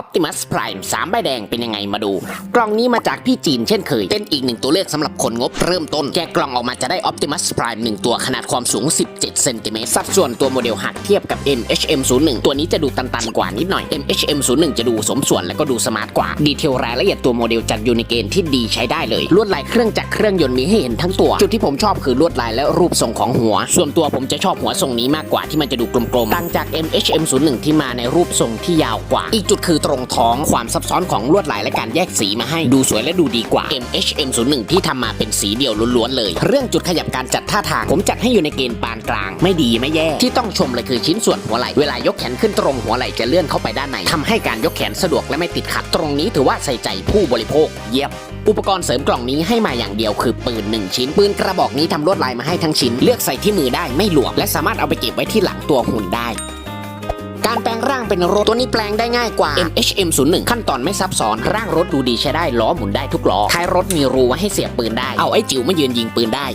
Optimus Prime 3ใบแดงเป็นยังไงมาดู กล่องนี้มาจากพี่จีนเช่นเคย เป็นอีกหนึ่งตัวเลือกสำหรับคนงบเริ่มต้น แกะกล่องออกมาจะได้ Optimus Prime 1 ตัวขนาดความสูง 17 เซนติเมตรสัดส่วนตัวโมเดลหากเทียบกับ MHM01 ตัวนี้จะดูตันๆกว่านิดหน่อย MHM01 จะดูสมส่วนและก็ดูสมาร์ทกว่า ดีเทลรายละเอียดตัวโมเดลจัดอยู่ในเกณฑ์ที่ดีใช้ได้เลย ลวดลายเครื่องจักรเครื่องยนต์มีให้เห็นทั้งตัว จุดที่ผมชอบคือลวดลายและรูปทรงของหัว ส่วนตัวผมจะชอบหัวทรงนี้มากกว่าที่มันจะดูกลมๆต่างจาก MHM01 ที่มาในรูปทรงที่ยาวกว่า อีกจุดคือตรงท้องความซับซ้อนของลวดลายและการแยกสีมาให้ดูสวยและดูดีกว่า MHM01 ที่ทำมาเป็นสีเดียวล้วนๆเลย เรื่องจุดขยับการจัดท่าทาง ผมจัดให้อยู่ในเกณฑ์ปานกลาง ไม่ดีไม่แย่ ที่ต้องชมเลยคือชิ้นส่วนหัวไหล่เวลายกแขนขึ้นตรงหัวไหล่จะเลื่อนเข้าไปด้านในทำให้การยกแขนสะดวกและไม่ติดขัดตรงนี้ถือว่าใส่ใจผู้บริโภค เยี่ยมอุปกรณ์เสริมกล่องนี้ให้มาอย่างเดียวคือปืน 1 ชิ้น ปืนกระบอกนี้ทำลวดลายมาให้ทั้งชิ้น เลือกใส่ที่มือได้ไม่หลวมและสามารถเอาไปเก็บไว้ที่หลังตัวหุ่นได้ การแปลงร่างเป็นรถตัวนี้แปลงได้ง่ายกว่า MHM01 ขั้นตอนไม่ซับซ้อน ร่างรถดูดีใช้ได้ล้อหมุนได้ทุกล้อท้ายรถมีรูไว้ให้เสียบปืนได้ เอาไอ้จิ๋วมายืนยิงปืนได้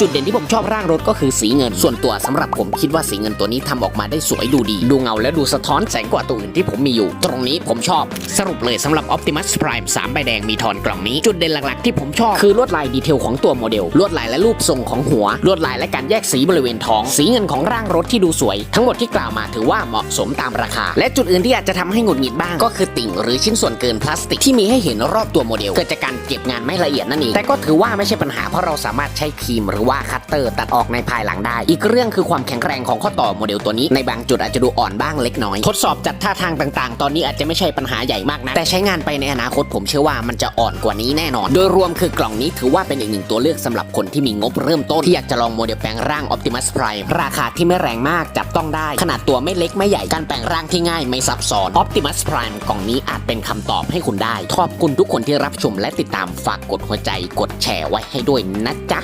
จุดเด่นที่ผมชอบร่างรถก็คือสีเงิน ส่วนตัวสำหรับผมคิดว่าสีเงินตัวนี้ทำออกมาได้สวยดูดี ดูเงาและดูสะท้อนแสงกว่าตัวอื่นที่ผมมีอยู่ ตรงนี้ผมชอบสรุปเลยสำหรับ Optimus Prime 3ใบแดงมีทอนกล่องนี้ จุดเด่นหลักๆที่ผมชอบคือลวดลายดีเทลของตัวโมเดล ลวดลายและรูปทรงของหัว ลวดลายและการแยกสีบริเวณท้อง สีเงินของร่างรถที่ดูสวย ทั้งหมดที่กล่าวมาถือว่าเหมาะสมตามราคา และจุดอื่นที่อาจจะทำให้หงุดหงิดบ้าง ก็คือติ่งหรือชิ้นส่วนเกินพลาสติกที่มีให้เห็นรอบตัวโมเดลเกิดจากการเก็บงานไม่ละเอียดนั่นเองแต่ก็ถือว่าไม่ใช่ปัญหาเพราะเราสามารถใช้ครีมหรือว่าคัตเตอร์ตัดออกในภายหลังได้ อีกเรื่องคือความแข็งแรงของข้อต่อโมเดลตัวนี้ในบางจุดอาจจะดูอ่อนบ้างเล็กน้อย ทดสอบจัดท่าทางต่างๆ ตอนนี้อาจจะไม่ใช่ปัญหาใหญ่มากนะแต่ใช้งานไปในอนาคตผมเชื่อว่ามันจะอ่อนกว่านี้แน่นอน โดยรวมคือกล่องนี้ถือว่าเป็นอีกหนึ่งตัวเลือกสำหรับคนที่มีงบเริ่มต้นที่อยากจะลองโมเดลแปลงร่าง Optimus Prime ราคาที่ไม่แรงมากจับต้องได้ ขนาดตัวไม่เล็กไม่ใหญ่การแปลงร่างที่ง่ายไม่ซับซ้อน Optimus Prime กล่องนี้อาจเป็นคำตอบให้คุณได้ขอบคุณทุกคนที่รับชมและติดตามฝากกดหัวใจกดแชร์ไว้ให้ด้วยนะจ๊ะ